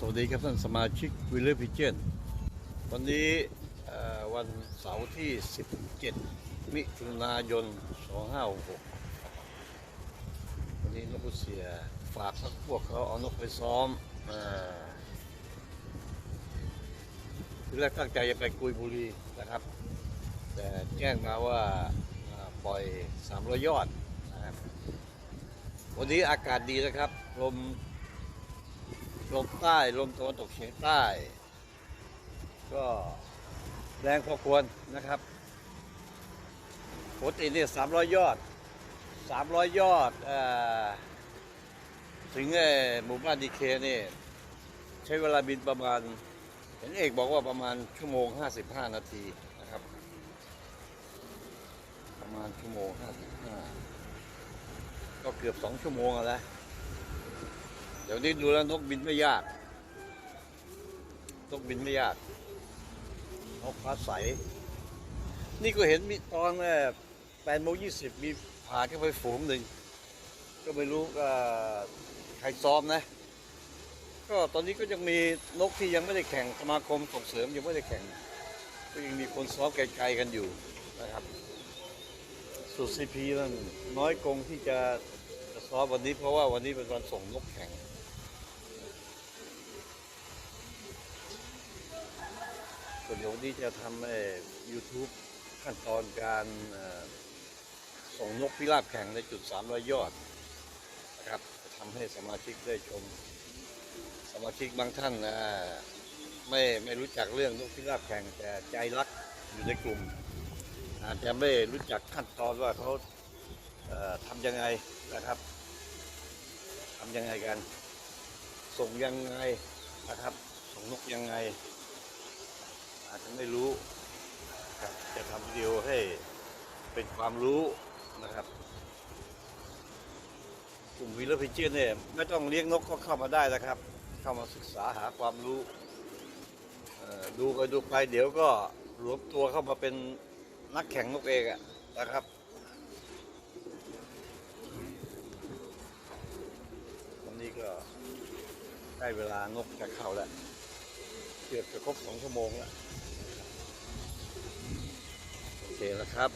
สวัสดีครับท่านสมาชิกวิลเลอร์พิเจนวันนี้วันเสาร์ที่ 17 มิถุนายน 2566 วันนี้นกุเสียฝากพักพวกเขาเอานกไปซ้อมอทีแรกตั้งใจจะไปกุยบุรีนะครับ แต่แจ้งมาว่าปล่อย300ยอดนะครับวันนี้อากาศดีนะครับลม ลมใต้ลมตะวันตกเฉียงใต้ ก็แรงพอควรนะครับปกติเนี่ยสามร้อยยอดสามร้อยยอดอถึงไอหมู่บ้านดีเคนี่ใช้เวลาบินประมาณ เห็นเอกบอกว่าประมาณชั่วโมง55นาทีนะครับ ประมาณชั่วโมง55ก็เกือบ2ชั่วโมงแล้ว เดี๋ยวนี้ดูแล้วนกบินไม่ยาก นกบินไม่ยาก นกฟ้าใส นี่ก็เห็นมีตอนแปดโมงยี่สิบมีผ่านเข้าไปฝูงหนึ่ง ก็ไม่รู้ว่าใครซ้อมนะ ก็ตอนนี้ก็ยังมีนกที่ยังไม่ได้แข่งสมาคมส่งเสริมยังไม่ได้แข่ง ก็ยังมีคนซ้อมไกลๆกันอยู่นะครับสุดซีพีนั่นน้อยกงที่จะจะซ้อมวันนี้เพราะว่าวันนี้เป็นวันส่งนกแข่ง ส่วน เดี๋ยววันนี้จะทำใน YouTube ขั้นตอนการส่งนกพิราบแข่งในจุด 300 ยอดนะครับจะทำให้สมาชิกได้ชม สมาชิกบางท่านนะไม่ไม่รู้จักเรื่องนกพิราบแข่งแต่ใจรักอยู่ในกลุ่ม อาจจะไม่รู้จักขั้นตอนว่าเขาเทำยังไงนะครับทำยังไงกัน ส่งยังไงนะครับ ส่งนกยังไง อาจจะไม่รู้ครับจะทำวิดีโอให้เป็นความรู้นะครับกลุ่มวิลเลอร์พิเจนเนี่ยไม่ต้องเลี้ยงนกก็เข้ามาได้นะครับ เข้ามาศึกษาหาความรู้ดูไปดูไปเดี๋ยวก็รวมตัวเข้ามาเป็นนักแข่งนกเองอะนะครับวันนี้ก็ได้เวลานกจะเข้าแล้วเกือบจะครบสองชั่วโมงแล้ว เคแล้วครับ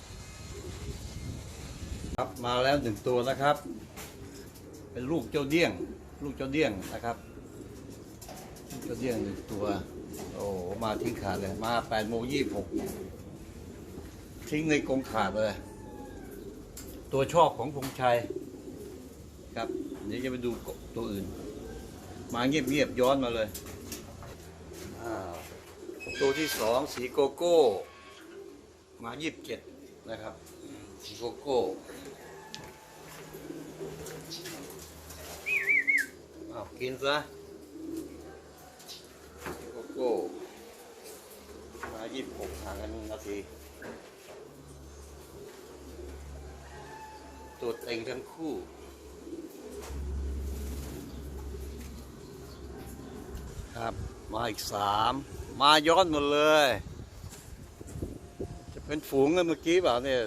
ครับมาแล้วหนึ่งตัวนะครับ เป็นลูกเจ้าเดี้ยง ลูกเจ้าเดี้ยงนะครับเจ้าเดี้ยงหนึ่งตัว โอ้มาทิ้งขาดเลย มาแปดโมงยี่หกทิ้งในกรงขาดเลย ตัวชอบของพงชัยครับเดี๋ยวจะไปดูตัวอื่น มาเงียบๆย้อนมาเลยตัวที่สองสีโกโก้ มายี่สิบเจ็ดนะครับโกโก้เอากินซะโกโก้ มายี่สิบหกห่างกันนาทีตัวเต็งทั้งคู่ครับ มาอีกสาม มาย้อนหมดเลย เป็นฝูงเมื่อกี้เปล่าเนี่ย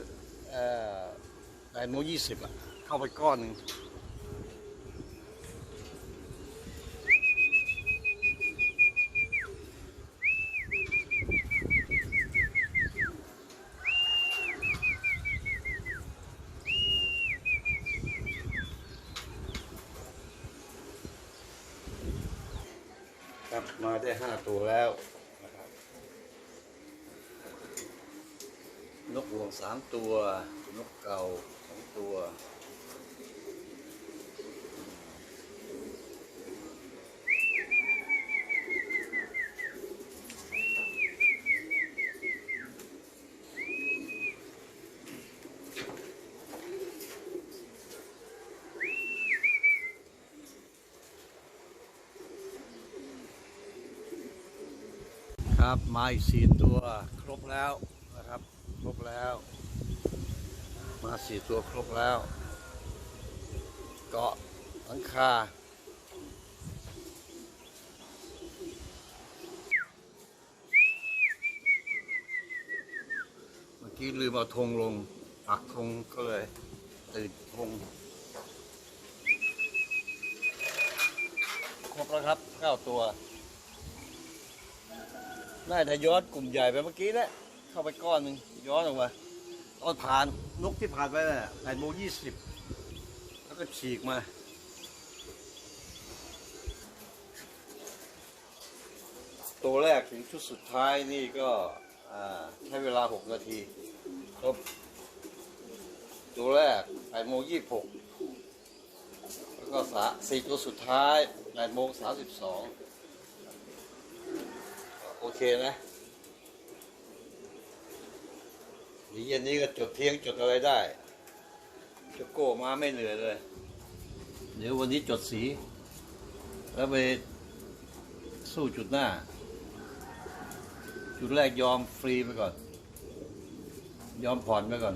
แปดโมงยี่สิบอะเข้าไปก้อนหนึ่งครับมาได้ห้าตัวแล้วนะครับ นกหลวง สามตัวนกเก่าสองตัวครับมาอีกสี่ตัว ครบแล้ว รบครบแล้ว มาสี่ตัวครบแล้ว เกาะหลังคาเมื่อกี้ลืมเอาธงลงปักธงก็เลยตื่นธงครบแล้วครับเก้าตัว น่าจะยอนกลุ่มใหญ่ไปเมื่อกี้แหละ เข้าไปก้อนหนึ่งย้อนออกมาตอนผ่านนกที่ผ่านไปน่ะแปดโมงยี่สิบแล้วก็ฉีกมาตัวแรกถึงชุดสุดท้ายนี่ก็ใช้เวลาหกนาทีครบตัวแรกแปดโมงยี่สิบหกแล้วก็สาสี่ตัวสุดท้ายแปดโมงสามสิบสองโอเคนะ เดี๋ยวเย็นนี้ก็จดเที่ยงจดอะไรได้จดโก้มาไม่เหนื่อยเลย เดี๋ยววันนี้จดสี แล้วไปสู้จุดหน้า จุดแรกยอมฟรีไปก่อน ยอมผ่อนไปก่อน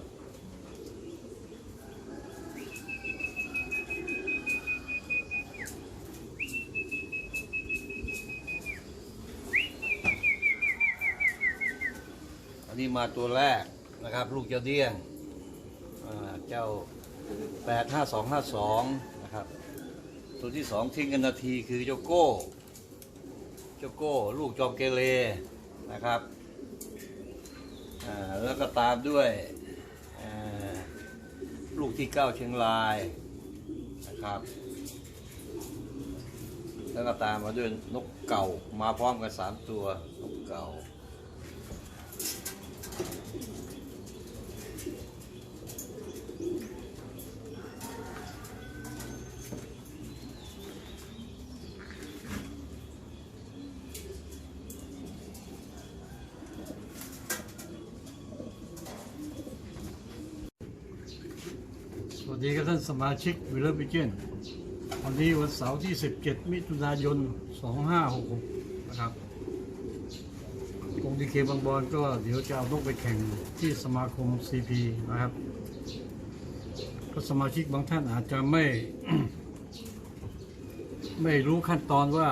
อันนี้มาตัวแรก นะครับ ลูกเจ้าเดี้ยงอ่าเจ้า 85252 นะครับ ตัวที่สองทิ้งกันนาทีคือเจ้าโก้ เจ้าโก้ ลูกจอมเกเรนะครับแล้วก็ตามด้วยลูกที่เก้าเชียงรายนะครับ แล้วก็ตามมาด้วยนกเก่ามาพร้อมกันสามตัวนกเก่า สวัส ดีครับท่านสมาชิกวิลเลอร์บิเกนวันนี้วันเสาร์ที่ 17 มิถุนายน 2566 นะครับกงดีเคบางบอนก็เดี๋ยวจะเอานกไปแข่งที่สมาคม CP นะครับ ก็สมาชิกบางท่านอาจจะไม่ ไม่รู้ขั้นตอนว่า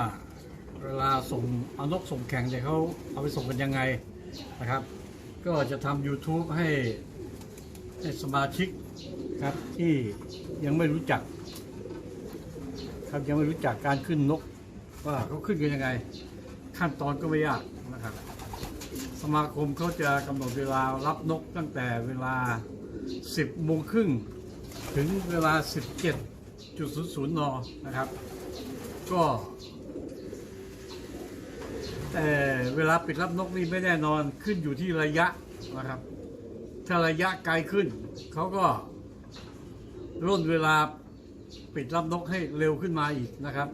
เวลาส่งเอานกส่งแข่งเนี่ยเขาเอาไปส่งกันยังไงนะครับ ก็จะทำ YouTube ให้ให้สมาชิก ครับ ที่ยังไม่รู้จัก ครับยังไม่รู้จักการขึ้นนก ว่าเขาขึ้นกันยังไง ขั้นตอนก็ไม่ยากนะครับ สมาคมเขาจะกำหนดเวลารับนกตั้งแต่เวลา 10โมงครึ่งถึงเวลา 17.00 น นะครับ ก็แต่เวลาปิดรับนกนี่ไม่แน่นอนขึ้นอยู่ที่ระยะนะครับ ถ้าระยะไกลขึ้นเขาก็ ร่นเวลาปิดรับนกให้เร็วขึ้นมาอีกนะครับ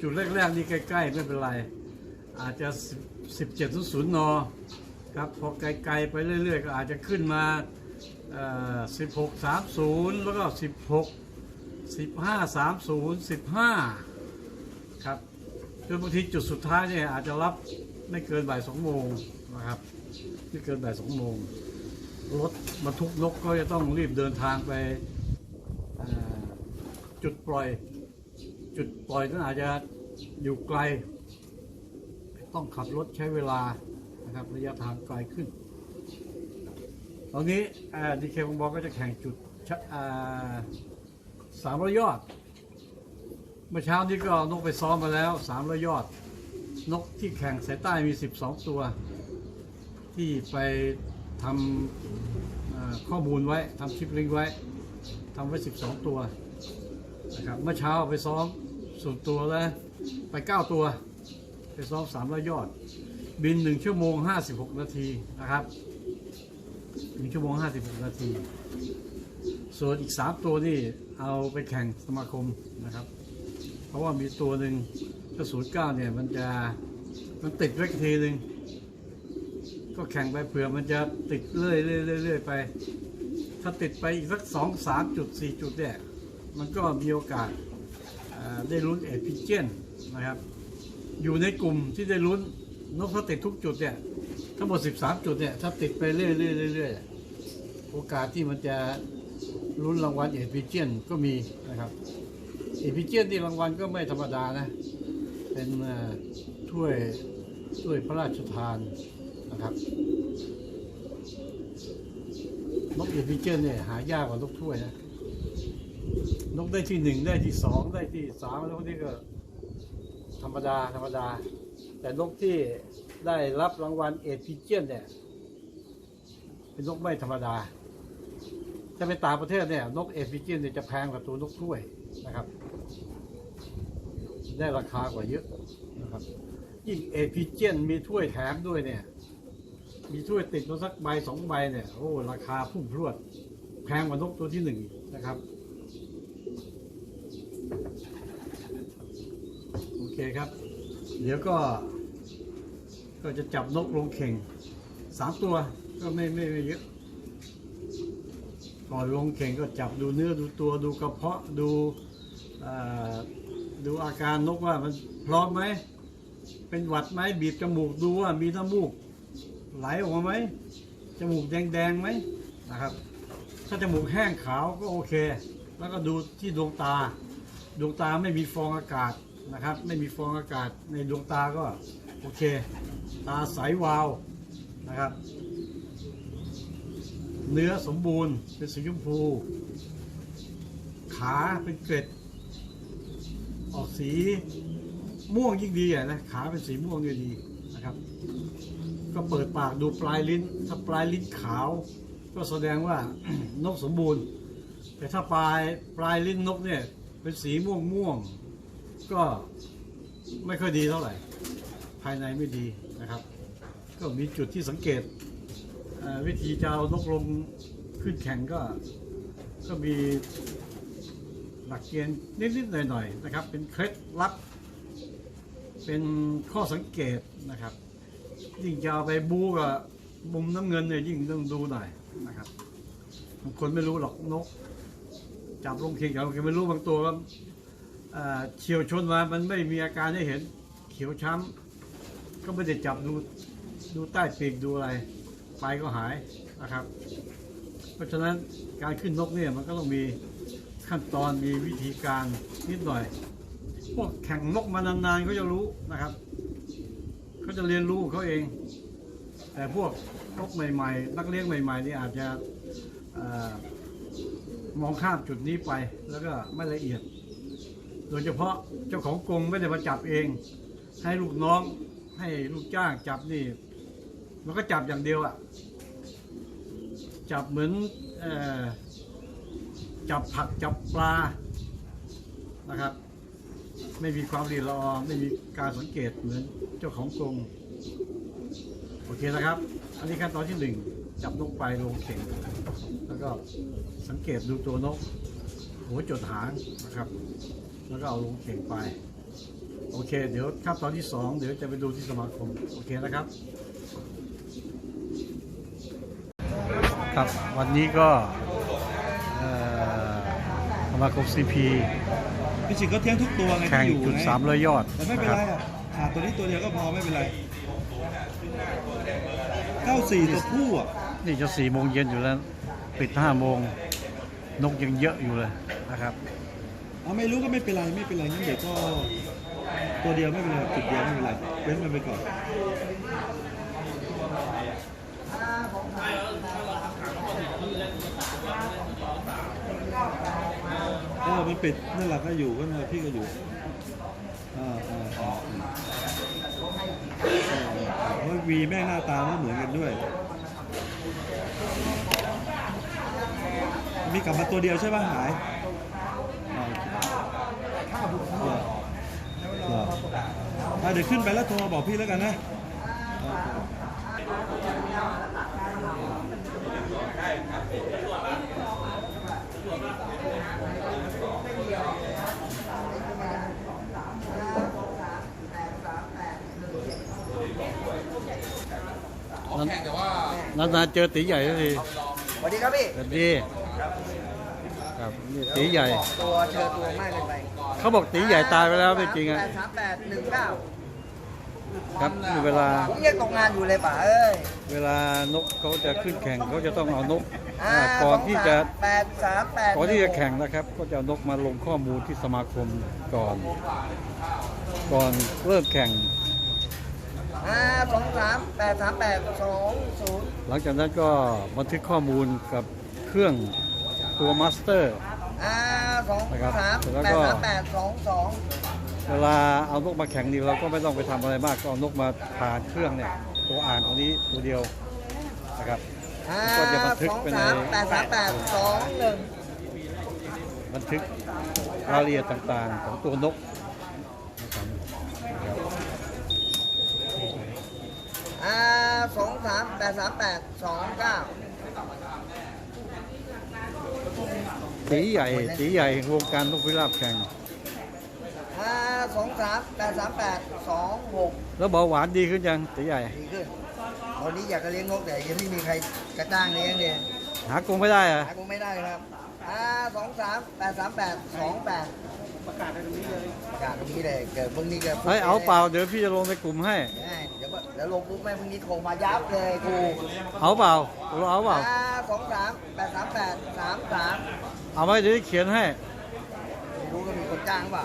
จุดแรกๆนี่ใกล้ ๆ ไม่เป็นไร อาจจะ 17.00นครับพอไกล ๆ ไปเรื่อย ๆ ก็อาจจะขึ้นมา 16.30 แล้วก็ 16 15.30 15 ครับจนบางทีจุดสุดท้ายเนี่ยอาจจะรับไม่เกินบ่ายสองโมงนะครับไม่เกินบ่ายสองโมงรถบรรทุกนกก็จะต้องรีบเดินทางไป จุดปล่อย จุดปล่อยนั้นอาจจะอยู่ไกล ต้องขับรถใช้เวลานะครับระยะทางไกลขึ้น ตอนนี้ดีเคบงบอกก็จะแข่งจุดสามร้อยยอด เมื่อเช้านี้ก็นกไปซ้อมมาแล้วสามร้อยยอด นกที่แข่งสายใต้มี 12 ตัว ที่ไปทำข้อมูลไว้ทำคลิปลิงไว้ทำไว้ 12 ตัว นะครับเมื่อเช้าไปซ้อมส่วนตัวแล้วไป 9 ตัว ไปซ้อม300ยยอด บิน 1 ชั่วโมง 56 นาทีนะครับ1ชั่วโมง 56 นาที ส่วนอีก 3 ตัวนี่เอาไปแข่งสมาคมนะครับ เพราะว่ามีตัวหนึ่งกระสุนเก้าเนี่ยมันจะมันติดไว้ทีหนึ่งก็แข่งไปเผื่อมันจะติดเรื่อยเรื่อยเรื่อยเรื่อยไป ถ้าติดไปอีกสักสองสามจุดสี่จุดเนี่ย มันก็มีโอกาสได้ลุ้นเอพิเจนนะครับ อยู่ในกลุ่มที่ได้ลุ้นนกถ้าติดทุกจุดเนี่ยทั้งหมด 13 จุดเนี่ยถ้าติดไปเรื่อยเรื่อยเรื่อยโอกาสที่มันจะลุ้นรางวัลเอพิเจนก็มีนะครับเอพิเจนที่รางวัลก็ไม่ธรรมดานะ เป็นถ้วยถ้วยพระราชทานนะครับนกเอพิเจนเนี่ยหายากกว่านกถ้วยนะ นกได้ที่หนึ่งได้ที่สองได้ที่สามแล้วพวกนี้ก็ ธรรมดาธรรมดา แต่นกที่ได้รับรางวัลเอพิเจียนเนี่ย เป็นนกไม่ธรรมดา ถ้าเป็นต่างประเทศเนี่ย นกเอพิเจียนเนี่ยจะแพงกว่าตัวนกถ้วยนะครับ ได้ราคากว่าเยอะนะครับยิ่งเอพิเจียนมีถ้วยแถมด้วยเนี่ย มีถ้วยติดมาสักใบสองใบเนี่ยโอ้ราคาพุ่งพรวด แพงกว่านกตัวที่หนึ่งนะครับ โอเคครับ เดี๋ยวก็ ก็จะจับนกลงเข่งสามตัวก็ไม่ไม่ไม่เยอะ ก่อนลงเข่งก็จับดูเนื้อดูตัวดูกระเพาะดูดูอาการนกว่ามันพร้อมไหม เป็นหวัดไหมบีบจมูกดูว่ามีน้ำมูกไหลออกมาไหมจมูกแดงๆไหมนะครับ ถ้าจมูกแห้งขาวก็โอเค แล้วก็ดูที่ดวงตา ดวงตาไม่มีฟองอากาศนะครับ ไม่มีฟองอากาศในดวงตาก็โอเค ตาใสวาวนะครับ เนื้อสมบูรณ์เป็นสีชมพู ขาเป็นเกล็ด ออกสีม่วงยิ่งดีอะนะขาเป็นสีม่วงยิ่งดีนะครับ ก็เปิดปากดูปลายลิ้น ถ้าปลายลิ้นขาว ก็แสดงว่านกสมบูรณ์ แต่ถ้าปลายปลายลิ้นนกเนี่ย เป็นสีม่วงม่วงก็ไม่ค่อยดีเท่าไหร่ ภายในไม่ดีนะครับ ก็มีจุดที่สังเกตวิธีจะเอานกลงขึ้นแข่งก็ก็มีหลักเกณฑ์นิดๆหน่อยๆนะครับ เป็นเคล็ดลับ เป็นข้อสังเกตนะครับ ยิ่งจะเอาไปบูกับมุมน้ำเงินเนี่ยยิ่งต้องดูหน่อยนะครับบางคนไม่รู้หรอกนก จับลงเคียงจับลงเคียงไม่รู้บางตัวก็เฉียวชนมา มันไม่มีอาการให้เห็นเขียวช้ำก็ไม่ได้จับดูดูใต้ปีกดูอะไรไปก็หายนะครับ เพราะฉะนั้นการขึ้นนกเนี่ยมันก็ต้องมีขั้นตอนมีวิธีการนิดหน่อย พวกแข่งนกมานานๆเขาจะรู้นะครับเขาจะเรียนรู้เขาเอง แต่พวกนกใหม่ ๆ นักเลี้ยงใหม่ๆนี่อาจจะ มองข้ามจุดนี้ไปแล้วก็ไม่ละเอียด โดยเฉพาะเจ้าของกรงไม่ได้มาจับเอง ให้ลูกน้องให้ลูกจ้างจับนี่ มันก็จับอย่างเดียวอะจับเหมือนอจับผักจับปลานะครับ ไม่มีความละเอียดละออไม่มีการสังเกตเหมือนเจ้าของกรงโอเคนะครับ อันนี้ขั้นตอนที่หนึ่ง จับนกไปลงเข่งแล้วก็สังเกตดูตัวนก หัวจดหางนะครับ แล้วก็เอาลงเข่งไป โอเค เดี๋ยวขั้นตอนที่สองเดี๋ยวจะไปดูที่สมาคม โอเคนะครับ ครับวันนี้ก็เอ่อสมาคมซีพีพี่ชิงก็เที่ยงทุกตัวไงแข่งที่อยู่จุดไงสามร้อยยอดแต่ไม่เป็นนะคไรรับอะขาดตัวนี้ตัวเดียวก็พอไม่เป็นไรเก้าสี่ตัวผู้อะ นี่จะสี่โมงเย็นอยู่แล้ว ปิดห้าโมงนกยังเยอะอยู่เลยนะครับเอาไม่รู้ก็ไม่เป็นไรไม่เป็นไรงั้นเดี๋ยวก็ตัวเดียวไม่เป็นไรจุดเดียวไม่เป็นไรเว้นมันไปก่อนเออมันปิดนั่นแหละก็อยู่ก็นั่นพี่ก็อยู่อ่าอ่าอ่าอ่าเพราะวีแม่งหน้าตาไม่เหมือนกันด้วย มีกลับมาตัวเดียวใช่ป่ะหายอ่าโอเคเหรอเหรออะเดี๋ยวขึ้นไปแล้วโทรมาบอกพี่แล้วกันนะโอเคนั้นนานๆเจอตีใหญ่สักทีสวัสดีครับพี่สวัสดีครับนี่ ตีใหญ่ตัวเธอตัวมากเกินไปเขาบอกตีใหญ่ตายไปแล้วไม่จริงอะ แปดสามแปดหนึ่งเก้าครับนี่เวลาผมยังตกงานอยู่เลยป่ะเอ้ยเวลานกเขาจะขึ้นแข่งเขาจะต้องเอานกอ่าอ่าก่อนที่จะแปดสามแปดก่อนที่จะแข่งนะครับ ก็จะเอานกมาลงข้อมูลที่สมาคมก่อน ก่อนเริ่มแข่ง อ่าสองสามแปดสามแปดสองศูนย์หลังจากนั้นก็บันทึกข้อมูลกับเครื่องตัวมาสเตอร์ อ่าสองนะครับสามแล้วแปก็ดสามแปดสองสองเวลาเอานกมาแข่งนี่เราก็ไม่ต้องไปทำอะไรมากก็เอานกมาผ่านเครื่องเนี่ยตัวอ่านตรงนี้ตัวเดียวนะครับห้าก็จะบันทึกสองไปในสามแปดสามแปดสองหนึ่งบันทึกรายละเอียดต่างๆ ของตัวนกอ่าสองสามแปดสามแปดสองเก้า ตีใหญ่ตีใหญ่แห่งวงการนกพิราบแข่งอ่าสองสามแปดสามแปดสองหกแล้วเบาหวานดีขึ้นยังตีใหญ่ดีขึ้นตอนนี้อยากจะเลี้ยงนกแต่ยังไม่มีใครกระจ้างเลี้ยงเลยหากรงไม่ได้อะหาคงไม่ได้ครับอ่าสองสามแปดสามแปดสองแปดประกาศตรงนี้เลยประกาศตรงนี้เลยเกิดพรุ่งนี้เกิดเฮ้ยเอาเปล่าเดี๋ยวพี่จะลงในกลุ่มให้ได้เดี๋ยวก็เดี๋ยวลงปุ๊บแม่พรุ่งนี้โทรมายับเลยกูเอาเปล่าเราเอาเปล่าอ่าสองสามแปดสามแปดสามสาม เอาไหมเดี๋ยวเขียนให้ ไม่รู้ก็มีคนจ้างเปล่า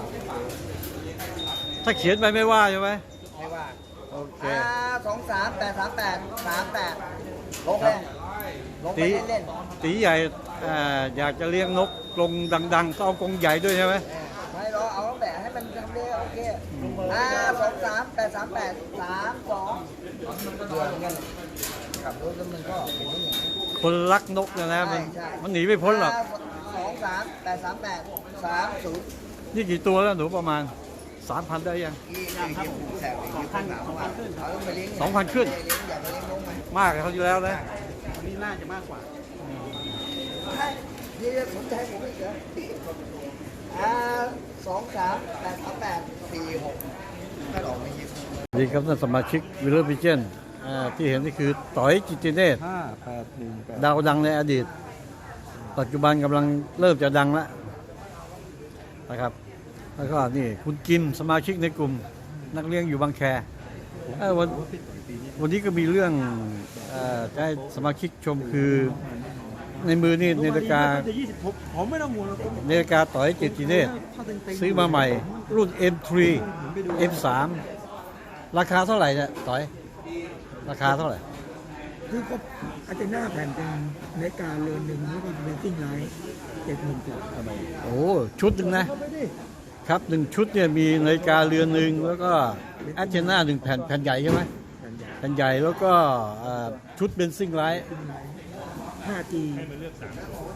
ถ้าเขียนไปไม่ว่าใช่ไหมไม่ว่าโอเค อ่าสองสามแปดสามแปดสามแปดลงเลยลงไปตีเล่นตีใหญ่อ่าอยากจะเลี้ยงนกกรงดังๆก็เอากรงใหญ่ด้วยใช่ไหมๆเออไม่รอเอาตั้งแต่ให้มันทำเร็วโอเคอ่าสองสามแปดสามแปดสามสองเบื่อเหมือนกันขับรถแล้วมันก็เป็นอย่างนี้คนรักนกเนยนะมันใช่ใช่มันหนีไม่พ้นหรอกาส องสามแปดสามแปดสามศูนย์นี่กี่ตัวแล้วหนูประมาณ 3,000 ได้ยังยี่สิบยี่สิบแสบยี่สิบพันสามพันเขาต้องไปเลี้ยงสองพันขึ้น เลี้ยงอยากไปเลี้ยงนกไหมมากกว่าเขาอยู่แล้วนะนี่น่าจะมากกว่า ใช่นี่สนใจผมอีกเหรออ่าสองสามแปดสามแปดสี่หกสองไม่ยิบดีครับท่านสมาชิกวิลเลอร์พิเจนที่เห็นนี่คือต่อยจิตติเนตห้าแปดหนึ่งแปดดาวดังในอดีต ปัจจุบันกำลังเริ่มจะดังแล้วนะครับ แล้วก็นี่คุณกิมสมาชิกในกลุ่มนักเลี้ยงอยู่บางแควันวันนี้ก็มีเรื่องเอ่อจะให้สมาชิกชมคือในมือนี่นาฬิกาจะยี่สิบผมผมไม่ต้องห่วงหรอกผมนาฬิกาต่อยเจตติเนตซื้อมาใหม่ รุ่น M3 M3 ราคาเท่าไหร่เนี่ยต่อย ราคาเท่าไหร่ คือก็อาจจะหน้าแผ่นเป็นในการเรือนหนึ่งแล้วก็เป็นติ้งไลท์เจ็ดหมื่นกว่าโอ้ชุดหนึ่งนะเข้าไปดิครับหนึ่งชุดเนี่ยมีนาฬิกาเรือนหนึ่งแล้วก็แอ t เจน่าหนึ่งแผ่นแผ่นใหญ่ใช่ไหมแผ่นใหญ่แผ่นใหญ่แล้วก็เอ่อชุดเป็นซิงไลท์ติ้งไลท์ 5G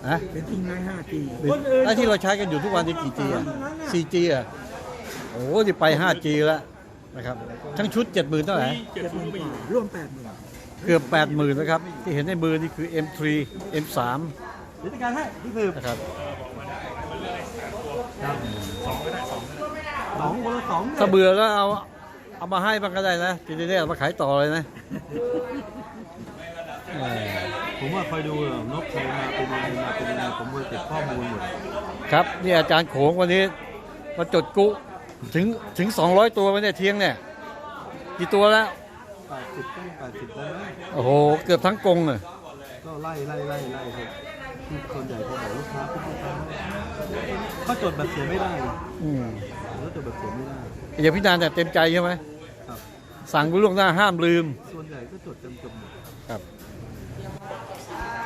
นะเป็นติ้งไลท์ 5G ไอ้ที่เราใช้กันอยู่ทุกวันนี้กี่ G อะ 4G อะโอ้นี่ไป 5G แล้วนะครับ ทั้งชุด 70,000เท่าไหร่เจ็ดหมื่นกว่าร่วมแปดหมื่น เกือบ 80,000นะครับ ที่เห็นในมือนี่คือ M3 M3 เดี๋ยวจัดการให้พี่สืบนะครับสองคนละสองถ้าเบื่อก็เอาเอามาให้บ้างก็ได้นะทีนี้เอามาขายต่อเลยนะเออผมว่าคอยดูเหรอนกใครมาเป็นยังไงมาเป็นยังไงผมจะเก็บข้อมูลหมดครับนี่อาจารย์โขงวันนี้มาจดกุ ถึงถึง 200 ตัวไว้เนี่ยเทียงเนี่ยกี่ตัวแล้วแปดสิบต้องแปดสิบแล้วนะโอ้โห เกือบทั้งกรงเลยก็ไล่ไล่ไล่ไล่ครับที่คนใหญ่เขาบอกลูกค้าทุกลูกค้าเขาจดแบบเสียไม่ได้อืมแล้วจดแบบเสียไม่ได้อย่างพี่นานแต่ยเต็มใจใช่ไหมครับ สั่งไว้ล่วงหน้าห้ามลืม ส่วนใหญ่ก็จดจำจำหมดครับ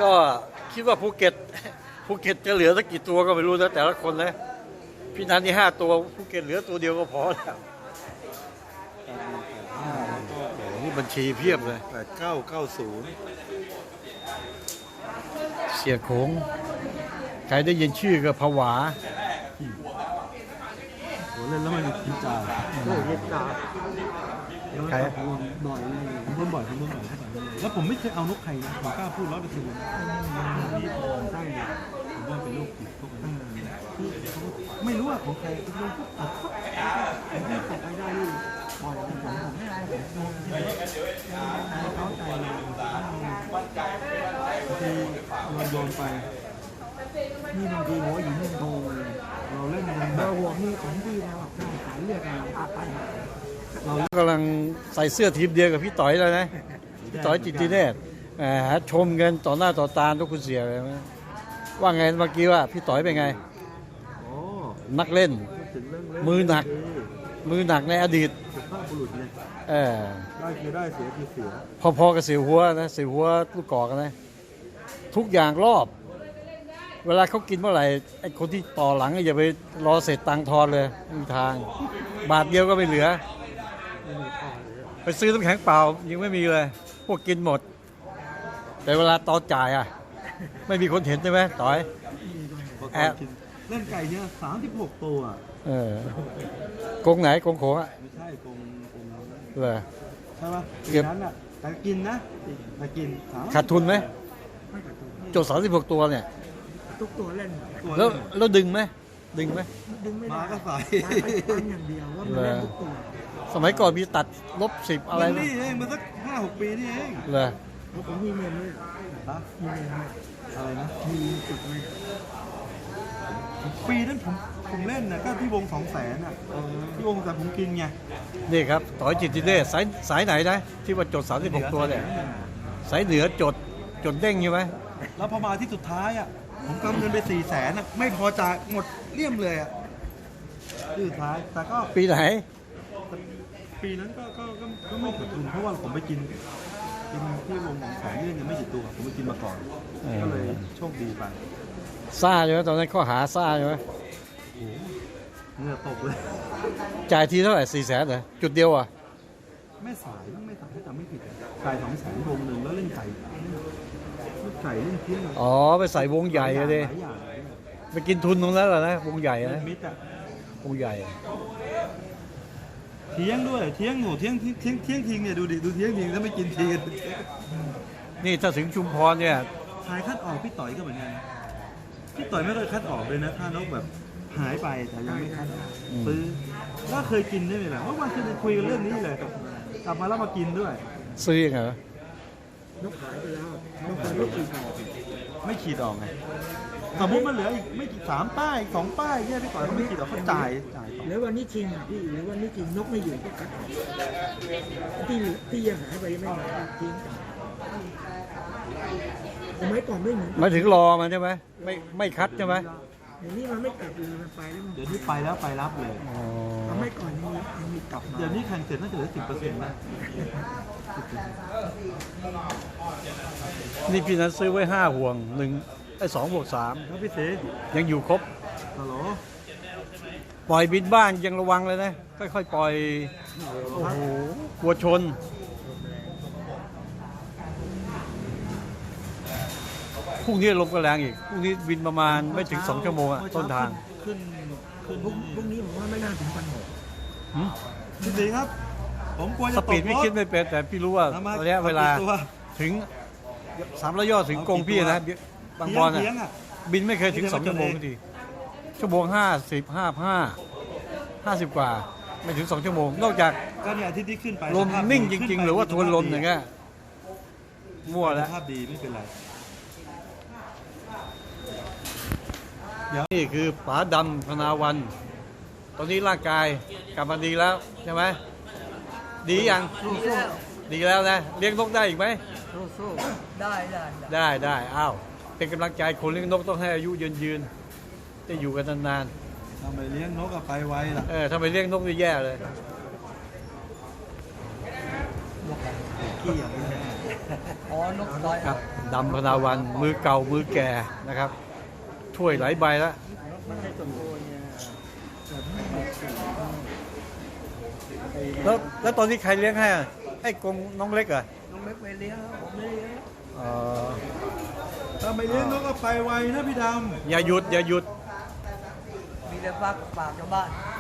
ก็คิดว่าภูเก็ตภูเก็ตจะเหลือสักกี่ตัวก็ไม่รู้นะแต่ละคนนะพี่นันนี่ห้าตัวภูเก็ตเหลือตัวเดียวก็พอแล้วโอ้โห นี่บัญชีเพียบเลยแปดเก้าเก้าศูนย์เสียโขงใครได้ยินชื่อก็ผวาโหเล่นแล้วมันพิจารโอ้ยเย็ดตาใครผมบ่อยเลยผมโดนบ่อยผมโดนบ่อยแล้วผมไม่เคยเอานกใครนะผมกล้าพูดร้อยเปอร์เซ็นต์เลยนะนี่ผมใต้เลยผมว่าเป็นโรคจิตพวกนั้นคือเขาไม่รู้ว่าของใครเป็นโรคตัดผมไม่ตกไปได้นี่บ่อยผ มผมไม่อะไรผมเขาใจเลยทีโยนโยนไป นี่บางทีหัวหินยังโทรมาเลยเราเล่นมันเราหัวมีของดีนะแบบสายเลือดเราอาไปเรากำลังใส่เสื้อทีมเดียวกับพี่ต่อยเลยนะพี่ต่อยจิตติเนตแหมชมกันต่อหน้าต่อตาทุกคุณเสียเลยนะว่าไงเมื่อกี้ว่าพี่ต่อยเป็นไงโอ้นักเล่นพูดถึงเรื่องเล่น มือหนัก มือหนักในอดีตสุภาพ บุรุษเนี่ยเออได้คือได้เสียคือเสียพอๆกับเสียวหัวนะเสียวหัวลูกกอกนะทุกอย่างรอบ เวลาเขากินเมื่อไหร่ไอ้คนที่ต่อหลังอย่าไปรอเสร็จตังค์ทอนเลยไม่มีทาง บาทเดียวก็ไม่เหลือ ไปซื้อน้ำแข็งเปล่ายังไม่มีเลย พวกกินหมด แต่เวลาตอนจ่ายอะ ไม่มีคนเห็นใช่ไหมต่อยแอบเล่นไก่เนี่ยสามสิบหกตัวเออกงไหนกงโขงอะไม่ใช่กงกงนั้น เหรอ ใช่ปะเก็บนั้นอะแต่กินนะแต่กินสามขาดทุนไหมไม่กระตุ้นจดสามสิบหกตัวเนี่ย ทุกตัวเล่นตัวแล้วเล่นแล้วดึงไหมดึงไหม ดึงไม่ได้มาก็ใส่มาให้ตั้งอย่างเดียวว่ามันเล่นทุกตัวสมัยก่อนมีตัดลบสิบอะไรมันนะนี่เองมันสักห้าหกปีนี่เองเหรอแล้วผมมีเมนด้วยฮะมีเมนด้วยอะไรนะมีจุดไว้ปีนั้นผม ผมเล่นนะก็ที่วงสองแสนอะที่วงแต่ผมกินไงนี่ครับต่อยจิตติเดชสายสายไหนนะที่ว่าจด 36 ตัวเนี่ยสายเหนือจดจดเด้งใช่ไหมแล้วพอมาที่สุดท้ายอะผมกำเงินไปสี่แสนอะไม่พอจ่ายหมดเลี่ยมเลยอะที่สุดท้ายแต่ก็ปีไหน ปีนั้นก็ก็ก็ก็ไม่ขาดทุนเพราะว่าผมไปกินกินที่วงของแสนนี่ยังไม่กี่ตัวผมไปกินมาก่อนเออก็เลยโชคดีไปซ่าใช่ไหมตอนนั้นข้อหาซ่าใช่ไหม เหงื่อตกเลย จ่ายทีเท่าไหร่สี่แสนเหรอจุดเดียวอะไม่สายไม่สายถ้าจำไม่ผิดจ่ายสองแสนวงหนึ่งแล้วเล่นไก่เล่นไก่เล่นเที่ยงอ๋อไปใส่วงใหญ่เลยหลายอย่างหลายอย่างไปกินทุนตรงนั้นเหรอนะวงใหญ่เล่นะนมิดอะวงใหญ่เที่ยงด้วยเที่ยงหนูเที่ยงเที่ยงเที่ยงเที่ยงทิ้งเนี่ยดูดิดูเที่ยงทิ้งถ้าไม่กินทีกันนี่ถ้าถึงชุมพรเนี่ยหายคัดออกพี่ต่อยก็เหมือนกันพี่ต่อยไม่เคยคัดออกเลยนะถ้านกแบบ หายไปแต่ยังไม่คัดออกอืมซื้อแล้วเคยกินได้ไหมล่ะเมื่อวานคือคุยกันเรื่องนี้เลยกลับมาแล้วมากินด้วย ซื้อยังไงวะนกหายไปแล้วนกหายไปกี่ตัวไม่ขีดออกไงสมมติมันเหลืออีกไม่กี่สามป้ายอีกสองป้ายเนี่ยพี่ต่อยเขาไม่ขีดออกเขาจ่ายจ่ายต่อแล้ววันนี้จริงอะพี่แล้ววันนี้จริงนกไม่อยู่ก็กัดออกที่เหลือที่ยังหายไปยังไม่หายทิ้งกันสมัยก่อนไม่เหมือนหมายถึงรอมันใช่ไหมไม่ไม่คัดใช่ไหม เดี๋ยวนี้มันไม่กลับเลยมันไปแล้วมันเดี๋ยวนี้ไปแล้วไปรับเลย อ๋อสมัยก่อนยังมียังมีกลับมาเดี๋ยวนี้แข่งเสร็จน่าจะเหลือสิบเปอร์เซ็นต์นะนี่พี่นั้นซื้อไว้ห้าห่วงหนึ่งไอ้สองบวกสามแล้วพี่เสยังอยู่ครบ ฮัลโหลปล่อยบินบ้างยังระวังเลยนะค่อยๆปล่อยโอ้โหกลัวชน พรุ่งนี้ลมก็แรงอีกพรุ่งนี้บินประมาณไม่ถึงสองชั่วโมงอะต้นทางขึ้นขึ้นพรุ่งพรุ่งนี้ผมว่าไม่น่าถึงพันหกหืมพี่เสครับ ผมกลัวสจะตปีดกไม่รถคิดไม่เป็นแต่พี่รู้ว่าอมระยะเวลาอกี่ตัวถึงสามร้อยยอดถึงกงพี่นะบางบอลเถียงอะอะบินไม่เคยถึงไม่สองใช่ชั่วโมงว่าจนเองทีชั่วโมงห้าสิบห้าห้าห้าสิบกว่า ไม่ถึงสองชั่วโมง นอกจากก็เนี่ยอาทิตย์ที่ขึ้นไปลมสภาพนิ่งจดีริงๆขึ้ไปหรือว่าทวนลมอย่างเงี้ยมั่วสแล้ว ภาพดีไม่เป็นไร นี่คือป๋าดำพนาวัน ตอนนี้ร่างกายกลับมาดีแล้วใช่ไหมดียังดีแล้วนะเลี้ยงนกได้อีกไหมได้ได้ได้ได้อ้าวเป็นกำลังใจคนเลี้ยงนกต้องให้อายุยืนยืนจะอยู่กันนานทำไมเลี้ยงนกกับไปไวล่ะๆเออถ้าไปเลี้ยงนกนี่แย่เลยขี้อย่างนี้อ๋อนกน้อยครับดำพนาวันมือเก่ามือแก่นะครับ ถ้วยหลายใบแล้วมันได้สมบูรณ์เนี่ยแบบไม่หมดสีแล้วแล้วตอนนี้ใครเลี้ยงให้อะไอ้กงน้องเล็กเหรอะน้องเล็กไปเลี้ยงผมไม่เลี้ยงอ๋อทำไมเลี้ยงนกกับไปไวนะพี่ดอย่าหยุดอย่าหยุด มีแต่ฝากปากชาวบ้านำ